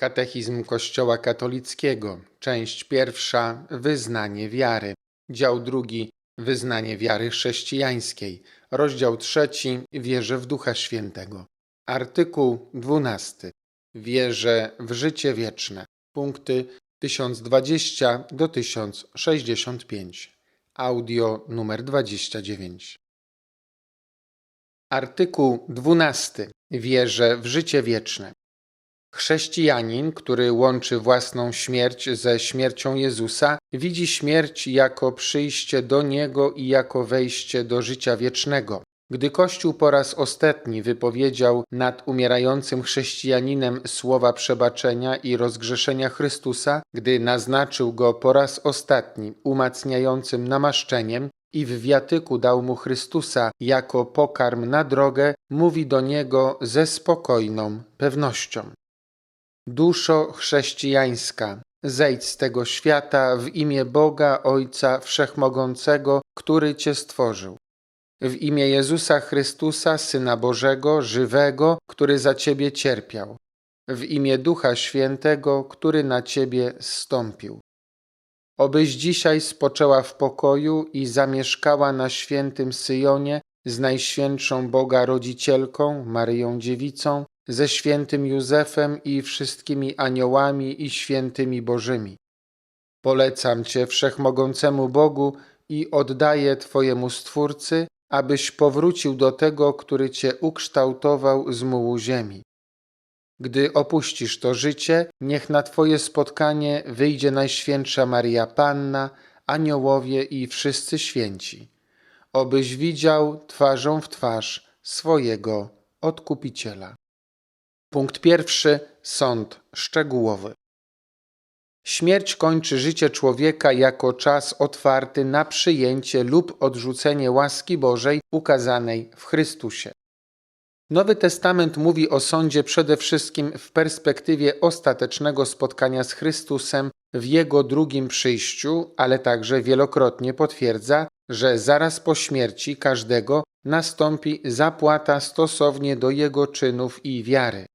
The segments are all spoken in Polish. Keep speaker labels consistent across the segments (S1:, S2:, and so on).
S1: Katechizm Kościoła katolickiego, część pierwsza. Wyznanie wiary, dział drugi. Wyznanie wiary chrześcijańskiej, rozdział trzeci. Wierzę w Ducha Świętego, artykuł dwunasty. Wierzę w życie wieczne, punkty 1020 do 1065, audio numer 29. Artykuł dwunasty. Wierzę w życie wieczne. Chrześcijanin, który łączy własną śmierć ze śmiercią Jezusa, widzi śmierć jako przyjście do Niego i jako wejście do życia wiecznego. Gdy Kościół po raz ostatni wypowiedział nad umierającym chrześcijaninem słowa przebaczenia i rozgrzeszenia Chrystusa, gdy naznaczył go po raz ostatni umacniającym namaszczeniem i w wiatyku dał mu Chrystusa jako pokarm na drogę, mówi do niego ze spokojną pewnością. Duszo chrześcijańska, zejdź z tego świata w imię Boga Ojca Wszechmogącego, który Cię stworzył. W imię Jezusa Chrystusa, Syna Bożego, żywego, który za Ciebie cierpiał. W imię Ducha Świętego, który na Ciebie zstąpił. Obyś dzisiaj spoczęła w pokoju i zamieszkała na świętym Syjonie z Najświętszą Boga Rodzicielką, Maryją Dziewicą, ze świętym Józefem i wszystkimi aniołami i świętymi Bożymi. Polecam Cię wszechmogącemu Bogu i oddaję Twojemu Stwórcy, abyś powrócił do tego, który Cię ukształtował z mułu ziemi. Gdy opuścisz to życie, niech na Twoje spotkanie wyjdzie Najświętsza Maria Panna, aniołowie i wszyscy święci. Obyś widział twarzą w twarz swojego Odkupiciela. Punkt pierwszy. Sąd szczegółowy. Śmierć kończy życie człowieka jako czas otwarty na przyjęcie lub odrzucenie łaski Bożej ukazanej w Chrystusie. Nowy Testament mówi o sądzie przede wszystkim w perspektywie ostatecznego spotkania z Chrystusem w Jego drugim przyjściu, ale także wielokrotnie potwierdza, że zaraz po śmierci każdego nastąpi zapłata stosownie do jego czynów i wiary.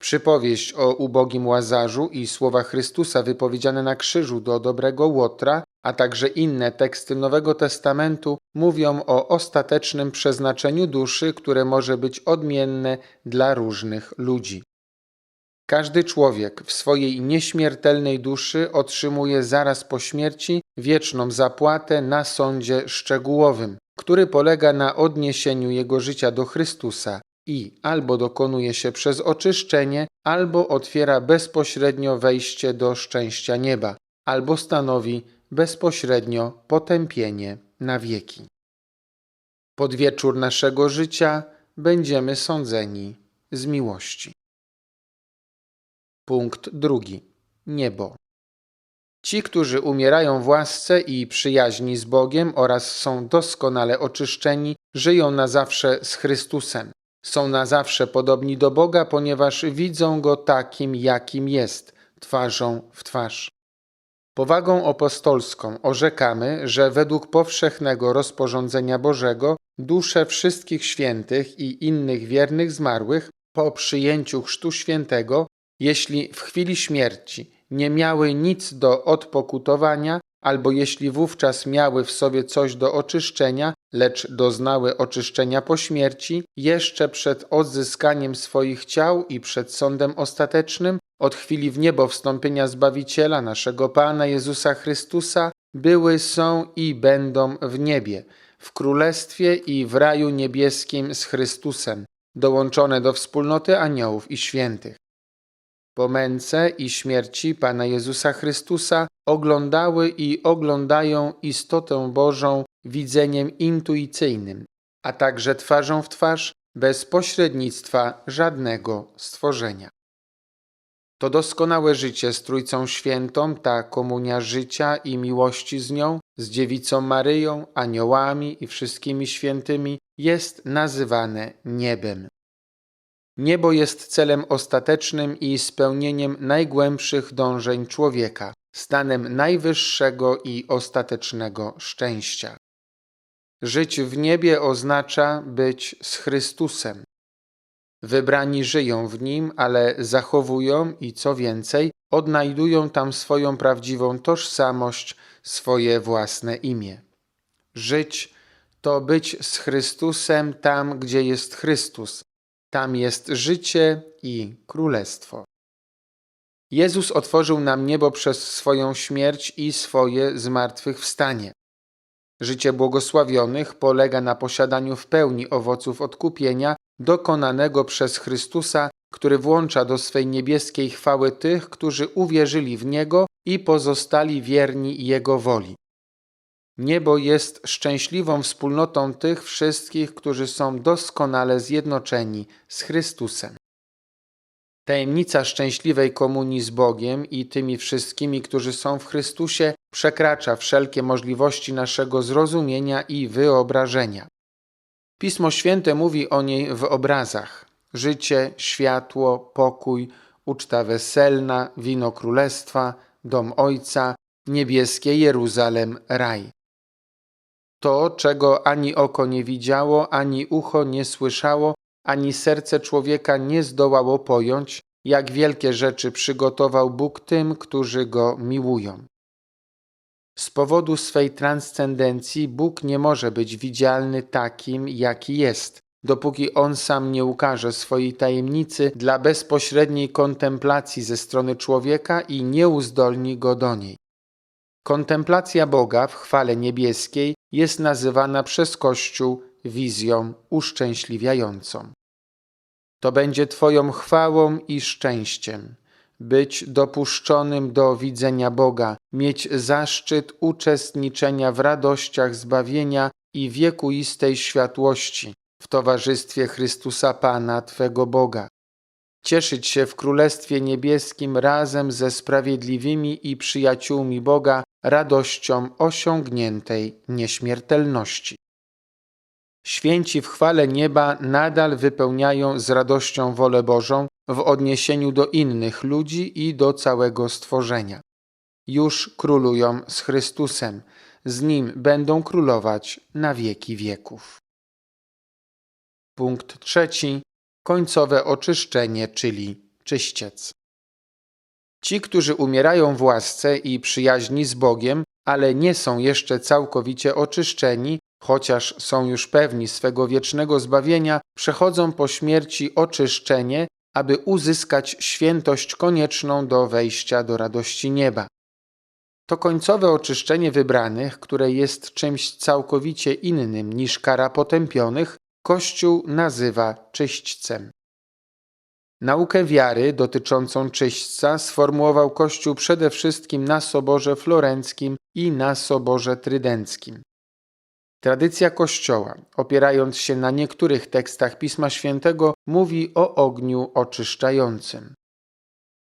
S1: Przypowieść o ubogim Łazarzu i słowa Chrystusa wypowiedziane na krzyżu do dobrego Łotra, a także inne teksty Nowego Testamentu mówią o ostatecznym przeznaczeniu duszy, które może być odmienne dla różnych ludzi. Każdy człowiek w swojej nieśmiertelnej duszy otrzymuje zaraz po śmierci wieczną zapłatę na sądzie szczegółowym, który polega na odniesieniu jego życia do Chrystusa i albo dokonuje się przez oczyszczenie, albo otwiera bezpośrednio wejście do szczęścia nieba, albo stanowi bezpośrednio potępienie na wieki. Pod wieczór naszego życia będziemy sądzeni z miłości. Punkt drugi. Niebo. Ci, którzy umierają w łasce i przyjaźni z Bogiem oraz są doskonale oczyszczeni, żyją na zawsze z Chrystusem. Są na zawsze podobni do Boga, ponieważ widzą Go takim, jakim jest, twarzą w twarz. Powagą apostolską orzekamy, że według powszechnego rozporządzenia Bożego dusze wszystkich świętych i innych wiernych zmarłych po przyjęciu Chrztu Świętego, jeśli w chwili śmierci nie miały nic do odpokutowania, albo jeśli wówczas miały w sobie coś do oczyszczenia, lecz doznały oczyszczenia po śmierci, jeszcze przed odzyskaniem swoich ciał i przed sądem ostatecznym, od chwili w niebo wstąpienia Zbawiciela, naszego Pana Jezusa Chrystusa, były, są i będą w niebie, w królestwie i w raju niebieskim z Chrystusem, dołączone do wspólnoty aniołów i świętych. Po męce i śmierci Pana Jezusa Chrystusa oglądały i oglądają istotę Bożą widzeniem intuicyjnym, a także twarzą w twarz, bez pośrednictwa żadnego stworzenia. To doskonałe życie z Trójcą Świętą, ta komunia życia i miłości z nią, z Dziewicą Maryją, aniołami i wszystkimi świętymi, jest nazywane niebem. Niebo jest celem ostatecznym i spełnieniem najgłębszych dążeń człowieka, stanem najwyższego i ostatecznego szczęścia. Żyć w niebie oznacza być z Chrystusem. Wybrani żyją w nim, ale zachowują i co więcej, odnajdują tam swoją prawdziwą tożsamość, swoje własne imię. Żyć to być z Chrystusem tam, gdzie jest Chrystus. Tam jest życie i królestwo. Jezus otworzył nam niebo przez swoją śmierć i swoje zmartwychwstanie. Życie błogosławionych polega na posiadaniu w pełni owoców odkupienia dokonanego przez Chrystusa, który włącza do swej niebieskiej chwały tych, którzy uwierzyli w Niego i pozostali wierni Jego woli. Niebo jest szczęśliwą wspólnotą tych wszystkich, którzy są doskonale zjednoczeni z Chrystusem. Tajemnica szczęśliwej komunii z Bogiem i tymi wszystkimi, którzy są w Chrystusie, przekracza wszelkie możliwości naszego zrozumienia i wyobrażenia. Pismo Święte mówi o niej w obrazach: życie, światło, pokój, uczta weselna, wino królestwa, dom Ojca, niebieskie Jeruzalem, raj. To, czego ani oko nie widziało, ani ucho nie słyszało, ani serce człowieka nie zdołało pojąć, jak wielkie rzeczy przygotował Bóg tym, którzy go miłują. Z powodu swej transcendencji Bóg nie może być widzialny takim, jaki jest, dopóki On sam nie ukaże swojej tajemnicy dla bezpośredniej kontemplacji ze strony człowieka i nie uzdolni go do niej. Kontemplacja Boga w chwale niebieskiej jest nazywana przez Kościół wizją uszczęśliwiającą. To będzie Twoją chwałą i szczęściem być dopuszczonym do widzenia Boga, mieć zaszczyt uczestniczenia w radościach zbawienia i wiekuistej światłości w towarzystwie Chrystusa Pana Twego Boga. Cieszyć się w Królestwie Niebieskim razem ze sprawiedliwymi i przyjaciółmi Boga radością osiągniętej nieśmiertelności. Święci w chwale nieba nadal wypełniają z radością wolę Bożą w odniesieniu do innych ludzi i do całego stworzenia. Już królują z Chrystusem, z Nim będą królować na wieki wieków. Punkt trzeci. Końcowe oczyszczenie, czyli czyściec. Ci, którzy umierają w łasce i przyjaźni z Bogiem, ale nie są jeszcze całkowicie oczyszczeni, chociaż są już pewni swego wiecznego zbawienia, przechodzą po śmierci oczyszczenie, aby uzyskać świętość konieczną do wejścia do radości nieba. To końcowe oczyszczenie wybranych, które jest czymś całkowicie innym niż kara potępionych, Kościół nazywa czyśćcem. Naukę wiary dotyczącą czyśćca sformułował Kościół przede wszystkim na Soborze Florenckim i na Soborze Trydenckim. Tradycja Kościoła, opierając się na niektórych tekstach Pisma Świętego, mówi o ogniu oczyszczającym.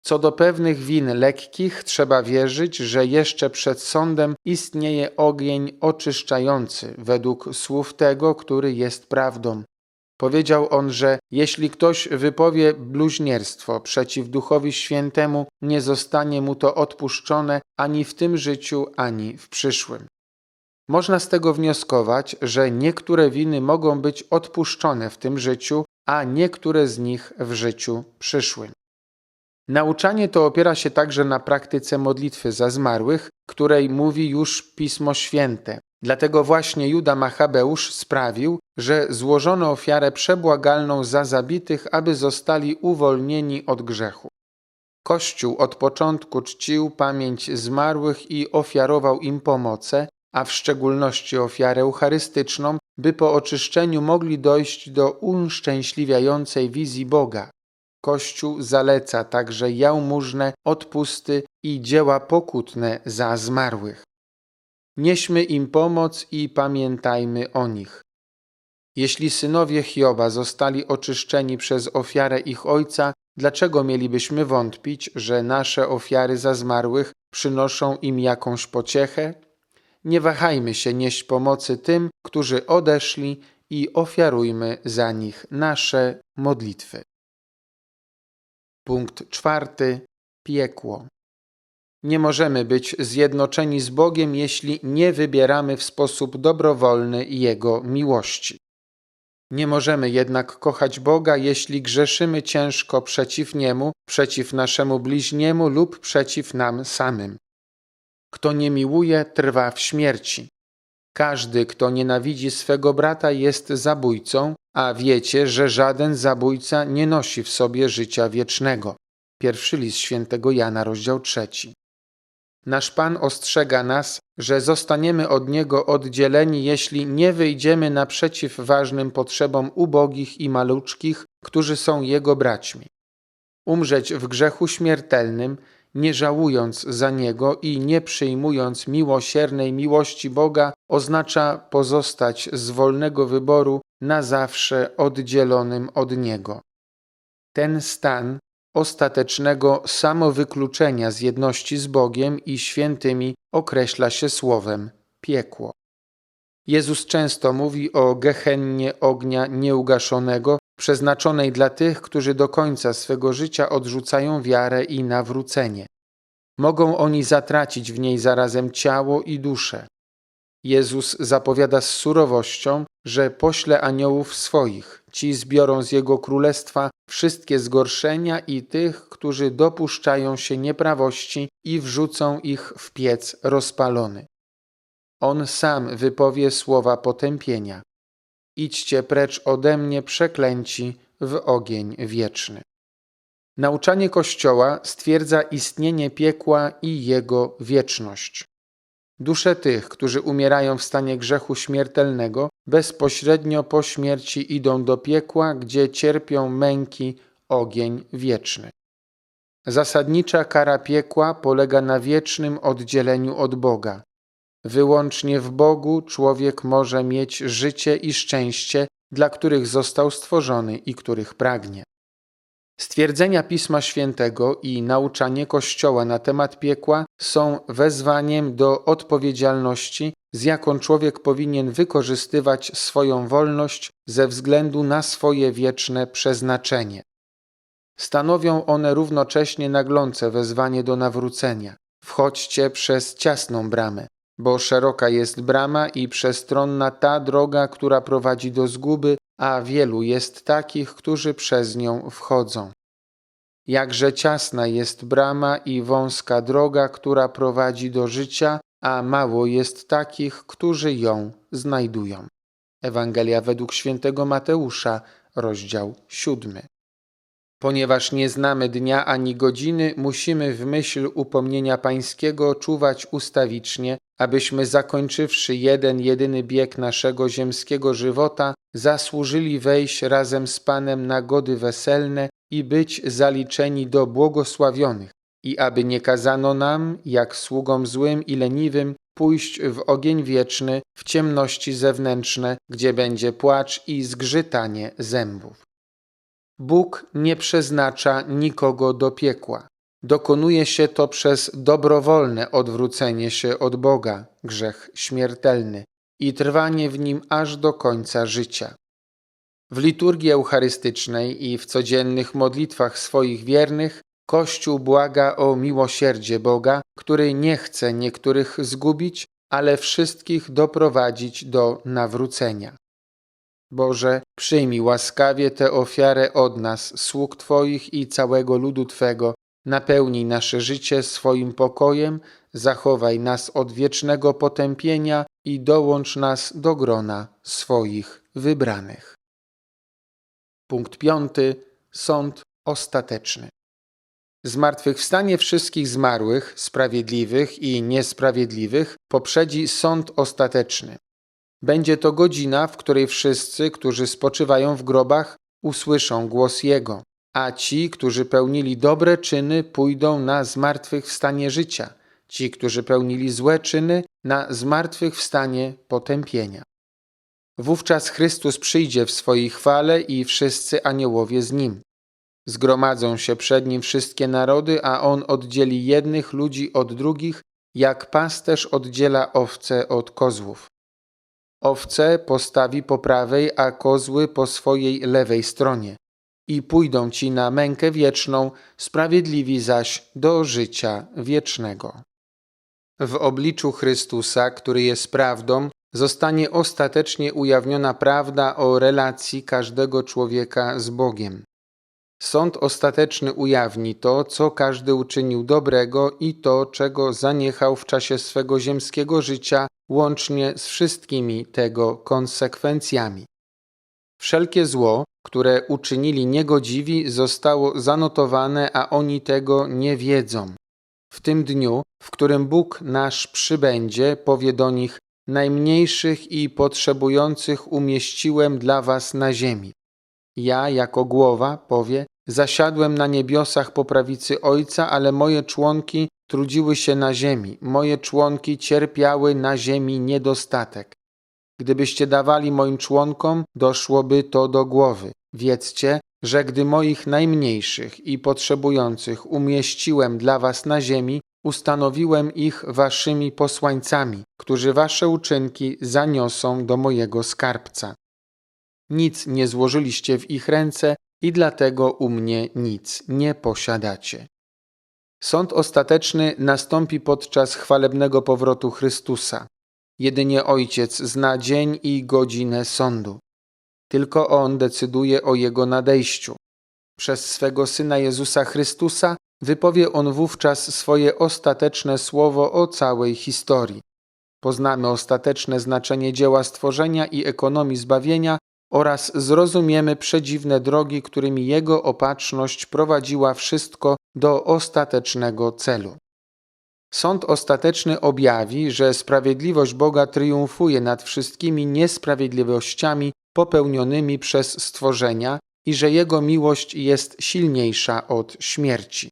S1: Co do pewnych win lekkich, trzeba wierzyć, że jeszcze przed sądem istnieje ogień oczyszczający, według słów tego, który jest prawdą. Powiedział on, że jeśli ktoś wypowie bluźnierstwo przeciw Duchowi Świętemu, nie zostanie mu to odpuszczone ani w tym życiu, ani w przyszłym. Można z tego wnioskować, że niektóre winy mogą być odpuszczone w tym życiu, a niektóre z nich w życiu przyszłym. Nauczanie to opiera się także na praktyce modlitwy za zmarłych, której mówi już Pismo Święte. Dlatego właśnie Juda Machabeusz sprawił, że złożono ofiarę przebłagalną za zabitych, aby zostali uwolnieni od grzechu. Kościół od początku czcił pamięć zmarłych i ofiarował im pomoce, a w szczególności ofiarę eucharystyczną, by po oczyszczeniu mogli dojść do uszczęśliwiającej wizji Boga. Kościół zaleca także jałmużnę, odpusty i dzieła pokutne za zmarłych. Nieśmy im pomoc i pamiętajmy o nich. Jeśli synowie Hioba zostali oczyszczeni przez ofiarę ich ojca, dlaczego mielibyśmy wątpić, że nasze ofiary za zmarłych przynoszą im jakąś pociechę? Nie wahajmy się nieść pomocy tym, którzy odeszli i ofiarujmy za nich nasze modlitwy. Punkt czwarty. Piekło. Nie możemy być zjednoczeni z Bogiem, jeśli nie wybieramy w sposób dobrowolny Jego miłości. Nie możemy jednak kochać Boga, jeśli grzeszymy ciężko przeciw Niemu, przeciw naszemu bliźniemu lub przeciw nam samym. Kto nie miłuje, trwa w śmierci. Każdy, kto nienawidzi swego brata, jest zabójcą, a wiecie, że żaden zabójca nie nosi w sobie życia wiecznego. Pierwszy list świętego Jana, rozdział trzeci. Nasz Pan ostrzega nas, że zostaniemy od Niego oddzieleni, jeśli nie wyjdziemy naprzeciw ważnym potrzebom ubogich i maluczkich, którzy są Jego braćmi. Umrzeć w grzechu śmiertelnym, nie żałując za niego i nie przyjmując miłosiernej miłości Boga, oznacza pozostać z wolnego wyboru na zawsze oddzielonym od Niego. Ten stan ostatecznego samowykluczenia z jedności z Bogiem i świętymi określa się słowem piekło. Jezus często mówi o gehennie ognia nieugaszonego, przeznaczonej dla tych, którzy do końca swego życia odrzucają wiarę i nawrócenie. Mogą oni zatracić w niej zarazem ciało i duszę. Jezus zapowiada z surowością, że pośle aniołów swoich, ci zbiorą z Jego królestwa wszystkie zgorszenia i tych, którzy dopuszczają się nieprawości i wrzucą ich w piec rozpalony. On sam wypowie słowa potępienia. Idźcie precz ode mnie przeklęci w ogień wieczny. Nauczanie Kościoła stwierdza istnienie piekła i jego wieczność. Dusze tych, którzy umierają w stanie grzechu śmiertelnego, bezpośrednio po śmierci idą do piekła, gdzie cierpią męki, ogień wieczny. Zasadnicza kara piekła polega na wiecznym oddzieleniu od Boga. Wyłącznie w Bogu człowiek może mieć życie i szczęście, dla których został stworzony i których pragnie. Stwierdzenia Pisma Świętego i nauczanie Kościoła na temat piekła są wezwaniem do odpowiedzialności, z jaką człowiek powinien wykorzystywać swoją wolność ze względu na swoje wieczne przeznaczenie. Stanowią one równocześnie naglące wezwanie do nawrócenia. Wchodźcie przez ciasną bramę, bo szeroka jest brama i przestronna ta droga, która prowadzi do zguby, a wielu jest takich, którzy przez nią wchodzą. Jakże ciasna jest brama i wąska droga, która prowadzi do życia, a mało jest takich, którzy ją znajdują. Ewangelia według świętego Mateusza, rozdział siódmy. Ponieważ nie znamy dnia ani godziny, musimy w myśl upomnienia Pańskiego czuwać ustawicznie, abyśmy zakończywszy jeden jedyny bieg naszego ziemskiego żywota, zasłużyli wejść razem z Panem na gody weselne i być zaliczeni do błogosławionych, i aby nie kazano nam, jak sługom złym i leniwym, pójść w ogień wieczny, w ciemności zewnętrzne, gdzie będzie płacz i zgrzytanie zębów. Bóg nie przeznacza nikogo do piekła. Dokonuje się to przez dobrowolne odwrócenie się od Boga, grzech śmiertelny, i trwanie w nim aż do końca życia. W liturgii eucharystycznej i w codziennych modlitwach swoich wiernych Kościół błaga o miłosierdzie Boga, który nie chce niektórych zgubić, ale wszystkich doprowadzić do nawrócenia. Boże, przyjmij łaskawie tę ofiarę od nas, sług Twoich i całego ludu Twego, napełnij nasze życie swoim pokojem, zachowaj nas od wiecznego potępienia i dołącz nas do grona swoich wybranych. Punkt piąty. Sąd ostateczny. Zmartwychwstanie wszystkich zmarłych, sprawiedliwych i niesprawiedliwych poprzedzi sąd ostateczny. Będzie to godzina, w której wszyscy, którzy spoczywają w grobach, usłyszą głos Jego, a ci, którzy pełnili dobre czyny, pójdą na zmartwychwstanie życia, ci, którzy pełnili złe czyny, na zmartwychwstanie potępienia. Wówczas Chrystus przyjdzie w swojej chwale i wszyscy aniołowie z Nim. Zgromadzą się przed Nim wszystkie narody, a On oddzieli jednych ludzi od drugich, jak pasterz oddziela owce od kozłów. Owce postawi po prawej, a kozły po swojej lewej stronie. I pójdą ci na mękę wieczną, sprawiedliwi zaś do życia wiecznego. W obliczu Chrystusa, który jest prawdą, zostanie ostatecznie ujawniona prawda o relacji każdego człowieka z Bogiem. Sąd ostateczny ujawni to, co każdy uczynił dobrego i to, czego zaniechał w czasie swego ziemskiego życia, łącznie z wszystkimi tego konsekwencjami. Wszelkie zło, które uczynili niegodziwi, zostało zanotowane, a oni tego nie wiedzą. W tym dniu, w którym Bóg nasz przybędzie, powie do nich: Najmniejszych i potrzebujących umieściłem dla was na ziemi. Ja, jako głowa, powie, zasiadłem na niebiosach po prawicy Ojca, ale moje członki trudziły się na ziemi, moje członki cierpiały na ziemi niedostatek. Gdybyście dawali moim członkom, doszłoby to do głowy. Wiedzcie, że gdy moich najmniejszych i potrzebujących umieściłem dla was na ziemi, ustanowiłem ich waszymi posłańcami, którzy wasze uczynki zaniosą do mojego skarbca. Nic nie złożyliście w ich ręce i dlatego u mnie nic nie posiadacie. Sąd ostateczny nastąpi podczas chwalebnego powrotu Chrystusa. Jedynie Ojciec zna dzień i godzinę sądu. Tylko On decyduje o Jego nadejściu. Przez swego Syna Jezusa Chrystusa wypowie On wówczas swoje ostateczne słowo o całej historii. Poznamy ostateczne znaczenie dzieła stworzenia i ekonomii zbawienia oraz zrozumiemy przedziwne drogi, którymi Jego opatrzność prowadziła wszystko do ostatecznego celu. Sąd ostateczny objawi, że sprawiedliwość Boga triumfuje nad wszystkimi niesprawiedliwościami popełnionymi przez stworzenia i że Jego miłość jest silniejsza od śmierci.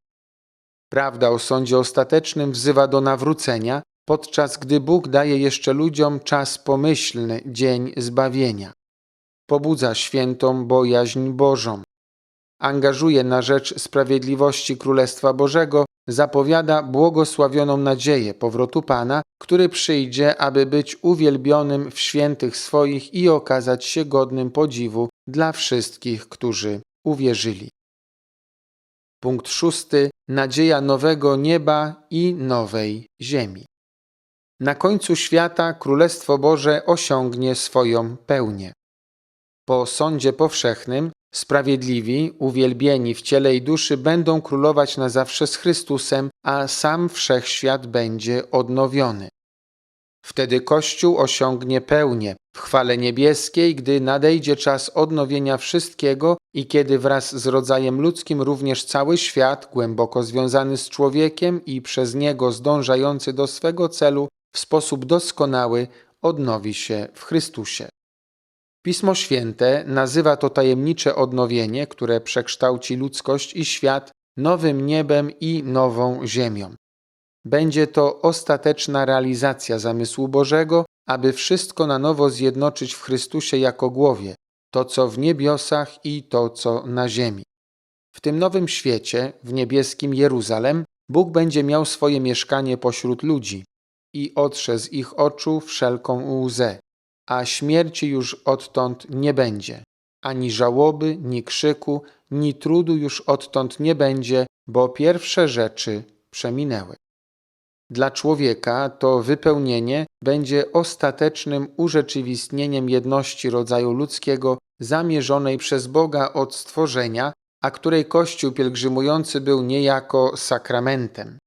S1: Prawda o sądzie ostatecznym wzywa do nawrócenia, podczas gdy Bóg daje jeszcze ludziom czas pomyślny, dzień zbawienia. Pobudza świętą bojaźń Bożą. Angażuje na rzecz sprawiedliwości Królestwa Bożego, zapowiada błogosławioną nadzieję powrotu Pana, który przyjdzie, aby być uwielbionym w świętych swoich i okazać się godnym podziwu dla wszystkich, którzy uwierzyli. Punkt szósty. Nadzieja nowego nieba i nowej ziemi. Na końcu świata Królestwo Boże osiągnie swoją pełnię. Po sądzie powszechnym sprawiedliwi, uwielbieni w ciele i duszy będą królować na zawsze z Chrystusem, a sam wszechświat będzie odnowiony. Wtedy Kościół osiągnie pełnię w chwale niebieskiej, gdy nadejdzie czas odnowienia wszystkiego i kiedy wraz z rodzajem ludzkim również cały świat, głęboko związany z człowiekiem i przez niego zdążający do swego celu w sposób doskonały, odnowi się w Chrystusie. Pismo Święte nazywa to tajemnicze odnowienie, które przekształci ludzkość i świat nowym niebem i nową ziemią. Będzie to ostateczna realizacja zamysłu Bożego, aby wszystko na nowo zjednoczyć w Chrystusie jako głowie, to co w niebiosach i to co na ziemi. W tym nowym świecie, w niebieskim Jeruzalem, Bóg będzie miał swoje mieszkanie pośród ludzi i otrze z ich oczu wszelką łzę, a śmierci już odtąd nie będzie, ani żałoby, ni krzyku, ni trudu już odtąd nie będzie, bo pierwsze rzeczy przeminęły. Dla człowieka to wypełnienie będzie ostatecznym urzeczywistnieniem jedności rodzaju ludzkiego zamierzonej przez Boga od stworzenia, a której Kościół pielgrzymujący był niejako sakramentem.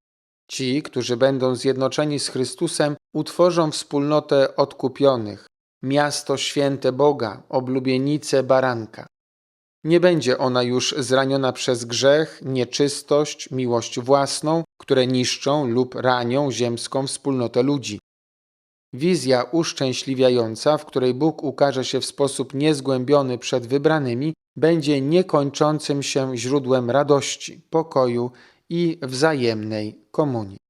S1: Ci, którzy będą zjednoczeni z Chrystusem, utworzą wspólnotę odkupionych, miasto święte Boga, oblubienicę baranka. Nie będzie ona już zraniona przez grzech, nieczystość, miłość własną, które niszczą lub ranią ziemską wspólnotę ludzi. Wizja uszczęśliwiająca, w której Bóg ukaże się w sposób niezgłębiony przed wybranymi, będzie niekończącym się źródłem radości, pokoju i wzajemnej komunii.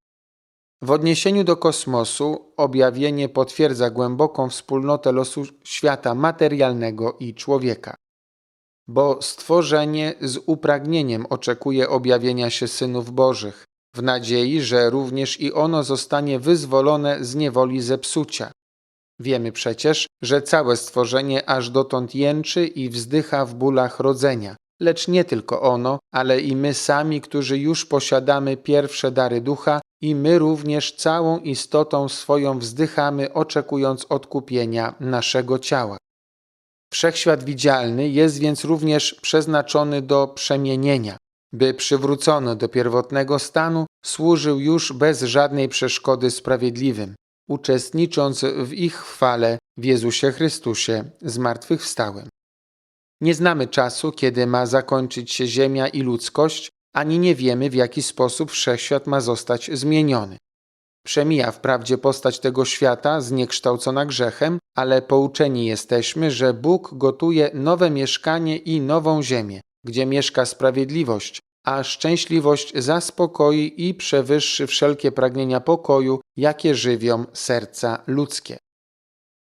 S1: W odniesieniu do kosmosu objawienie potwierdza głęboką wspólnotę losu świata materialnego i człowieka. Bo stworzenie z upragnieniem oczekuje objawienia się synów Bożych, w nadziei, że również i ono zostanie wyzwolone z niewoli zepsucia. Wiemy przecież, że całe stworzenie aż dotąd jęczy i wzdycha w bólach rodzenia, lecz nie tylko ono, ale i my sami, którzy już posiadamy pierwsze dary ducha, i my również całą istotą swoją wzdychamy, oczekując odkupienia naszego ciała. Wszechświat widzialny jest więc również przeznaczony do przemienienia, by przywrócony do pierwotnego stanu służył już bez żadnej przeszkody sprawiedliwym, uczestnicząc w ich chwale w Jezusie Chrystusie zmartwychwstałym. Nie znamy czasu, kiedy ma zakończyć się Ziemia i ludzkość, ani nie wiemy, w jaki sposób wszechświat ma zostać zmieniony. Przemija wprawdzie postać tego świata, zniekształcona grzechem, ale pouczeni jesteśmy, że Bóg gotuje nowe mieszkanie i nową ziemię, gdzie mieszka sprawiedliwość, a szczęśliwość zaspokoi i przewyższy wszelkie pragnienia pokoju, jakie żywią serca ludzkie.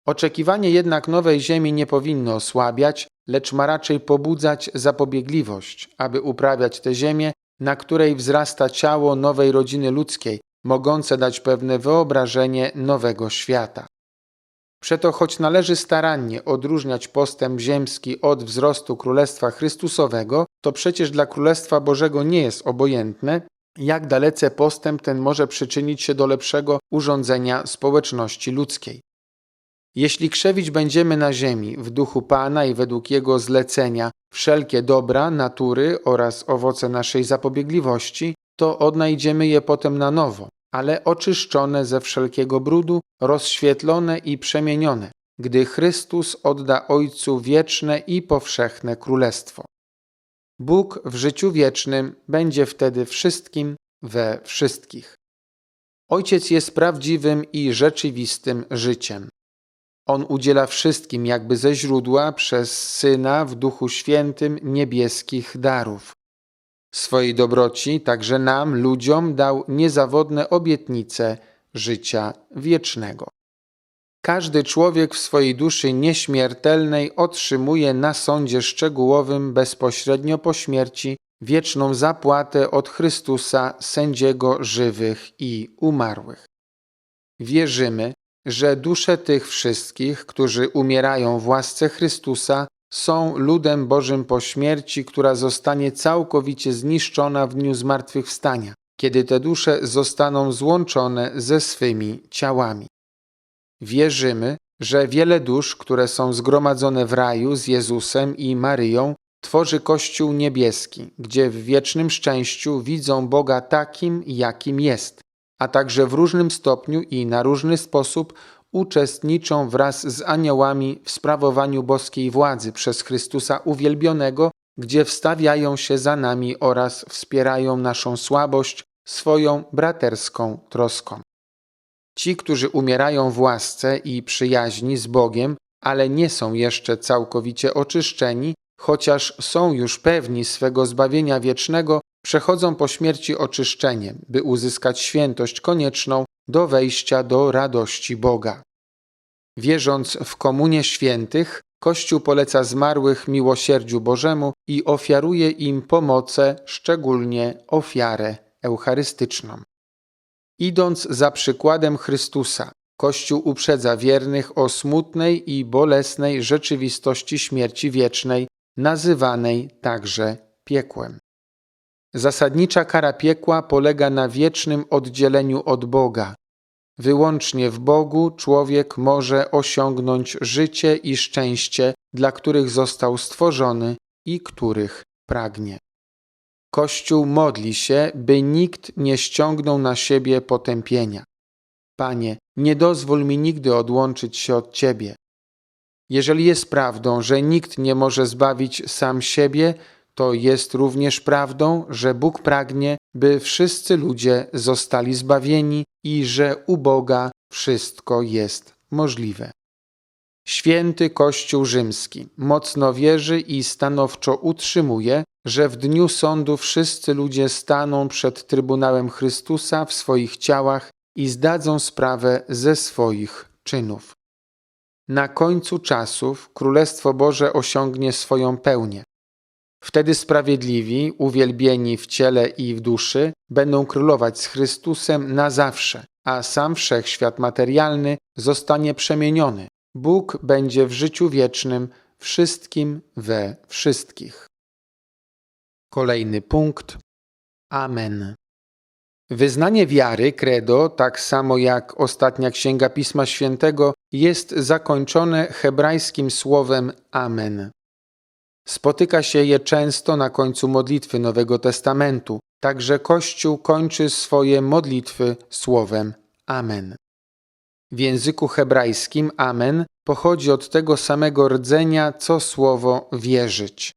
S1: Oczekiwanie jednak nowej ziemi nie powinno osłabiać, lecz ma raczej pobudzać zapobiegliwość, aby uprawiać tę ziemię, na której wzrasta ciało nowej rodziny ludzkiej, mogące dać pewne wyobrażenie nowego świata. Przeto, choć należy starannie odróżniać postęp ziemski od wzrostu Królestwa Chrystusowego, to przecież dla Królestwa Bożego nie jest obojętne, jak dalece postęp ten może przyczynić się do lepszego urządzenia społeczności ludzkiej. Jeśli krzewić będziemy na ziemi w duchu Pana i według Jego zlecenia wszelkie dobra natury oraz owoce naszej zapobiegliwości, to odnajdziemy je potem na nowo, ale oczyszczone ze wszelkiego brudu, rozświetlone i przemienione, gdy Chrystus odda Ojcu wieczne i powszechne królestwo. Bóg w życiu wiecznym będzie wtedy wszystkim we wszystkich. Ojciec jest prawdziwym i rzeczywistym życiem. On udziela wszystkim jakby ze źródła przez Syna w Duchu Świętym niebieskich darów. Swojej dobroci także nam, ludziom, dał niezawodne obietnice życia wiecznego. Każdy człowiek w swojej duszy nieśmiertelnej otrzymuje na sądzie szczegółowym bezpośrednio po śmierci wieczną zapłatę od Chrystusa, sędziego żywych i umarłych. Wierzymy, że dusze tych wszystkich, którzy umierają w łasce Chrystusa, są ludem Bożym po śmierci, która zostanie całkowicie zniszczona w dniu zmartwychwstania, kiedy te dusze zostaną złączone ze swymi ciałami. Wierzymy, że wiele dusz, które są zgromadzone w raju z Jezusem i Maryją, tworzy Kościół niebieski, gdzie w wiecznym szczęściu widzą Boga takim, jakim jest, a także w różnym stopniu i na różny sposób uczestniczą wraz z aniołami w sprawowaniu boskiej władzy przez Chrystusa uwielbionego, gdzie wstawiają się za nami oraz wspierają naszą słabość swoją braterską troską. Ci, którzy umierają w łasce i przyjaźni z Bogiem, ale nie są jeszcze całkowicie oczyszczeni, chociaż są już pewni swego zbawienia wiecznego, przechodzą po śmierci oczyszczenie, by uzyskać świętość konieczną do wejścia do radości Boga. Wierząc w komunię świętych, Kościół poleca zmarłych miłosierdziu Bożemu i ofiaruje im pomocę, szczególnie ofiarę eucharystyczną. Idąc za przykładem Chrystusa, Kościół uprzedza wiernych o smutnej i bolesnej rzeczywistości śmierci wiecznej, nazywanej także piekłem. Zasadnicza kara piekła polega na wiecznym oddzieleniu od Boga. Wyłącznie w Bogu człowiek może osiągnąć życie i szczęście, dla których został stworzony i których pragnie. Kościół modli się, by nikt nie ściągnął na siebie potępienia. Panie, nie dozwól mi nigdy odłączyć się od Ciebie. Jeżeli jest prawdą, że nikt nie może zbawić sam siebie, to jest również prawdą, że Bóg pragnie, by wszyscy ludzie zostali zbawieni i że u Boga wszystko jest możliwe. Święty Kościół Rzymski mocno wierzy i stanowczo utrzymuje, że w dniu sądu wszyscy ludzie staną przed Trybunałem Chrystusa w swoich ciałach i zdadzą sprawę ze swoich czynów. Na końcu czasów Królestwo Boże osiągnie swoją pełnię. Wtedy sprawiedliwi, uwielbieni w ciele i w duszy, będą królować z Chrystusem na zawsze, a sam wszechświat materialny zostanie przemieniony. Bóg będzie w życiu wiecznym wszystkim we wszystkich. Kolejny punkt. Amen. Wyznanie wiary, credo, tak samo jak ostatnia księga Pisma Świętego, jest zakończone hebrajskim słowem Amen. Spotyka się je często na końcu modlitwy Nowego Testamentu, także Kościół kończy swoje modlitwy słowem Amen. W języku hebrajskim Amen pochodzi od tego samego rdzenia, co słowo wierzyć.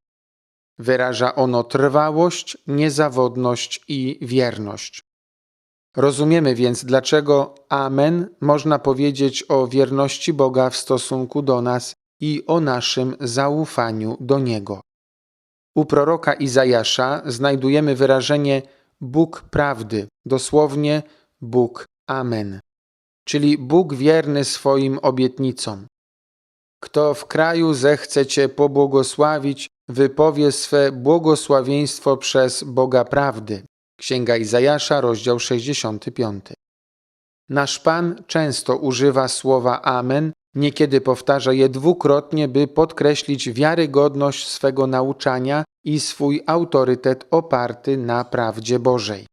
S1: Wyraża ono trwałość, niezawodność i wierność. Rozumiemy więc, dlaczego Amen można powiedzieć o wierności Boga w stosunku do nas i o naszym zaufaniu do Niego. U proroka Izajasza znajdujemy wyrażenie Bóg prawdy, dosłownie Bóg Amen, czyli Bóg wierny swoim obietnicom. Kto w kraju zechce Cię pobłogosławić, wypowie swe błogosławieństwo przez Boga prawdy. Księga Izajasza, rozdział 65. Nasz Pan często używa słowa Amen, niekiedy powtarza je dwukrotnie, by podkreślić wiarygodność swego nauczania i swój autorytet oparty na prawdzie Bożej.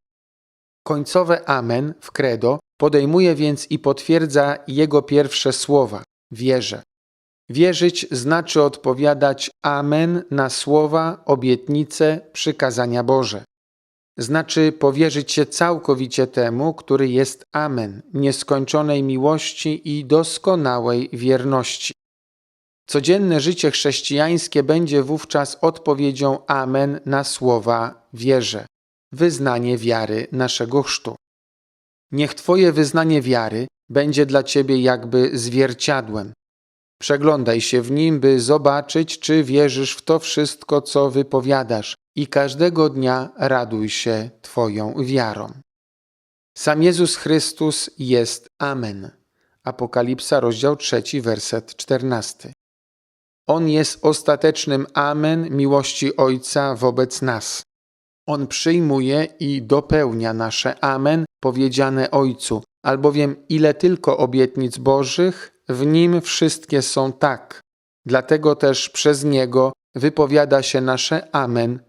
S1: Końcowe Amen w credo podejmuje więc i potwierdza jego pierwsze słowa wierzę. Wierzyć znaczy odpowiadać Amen na słowa, obietnice, przykazania Boże. Znaczy powierzyć się całkowicie temu, który jest Amen, nieskończonej miłości i doskonałej wierności. Codzienne życie chrześcijańskie będzie wówczas odpowiedzią Amen na słowa wierzę, wyznanie wiary naszego chrztu. Niech Twoje wyznanie wiary będzie dla Ciebie jakby zwierciadłem. Przeglądaj się w nim, by zobaczyć, czy wierzysz w to wszystko, co wypowiadasz, i każdego dnia raduj się Twoją wiarą. Sam Jezus Chrystus jest Amen. Apokalipsa, rozdział 3, werset 14. On jest ostatecznym Amen miłości Ojca wobec nas. On przyjmuje i dopełnia nasze Amen powiedziane Ojcu, albowiem ile tylko obietnic Bożych, w Nim wszystkie są tak. Dlatego też przez Niego wypowiada się nasze Amen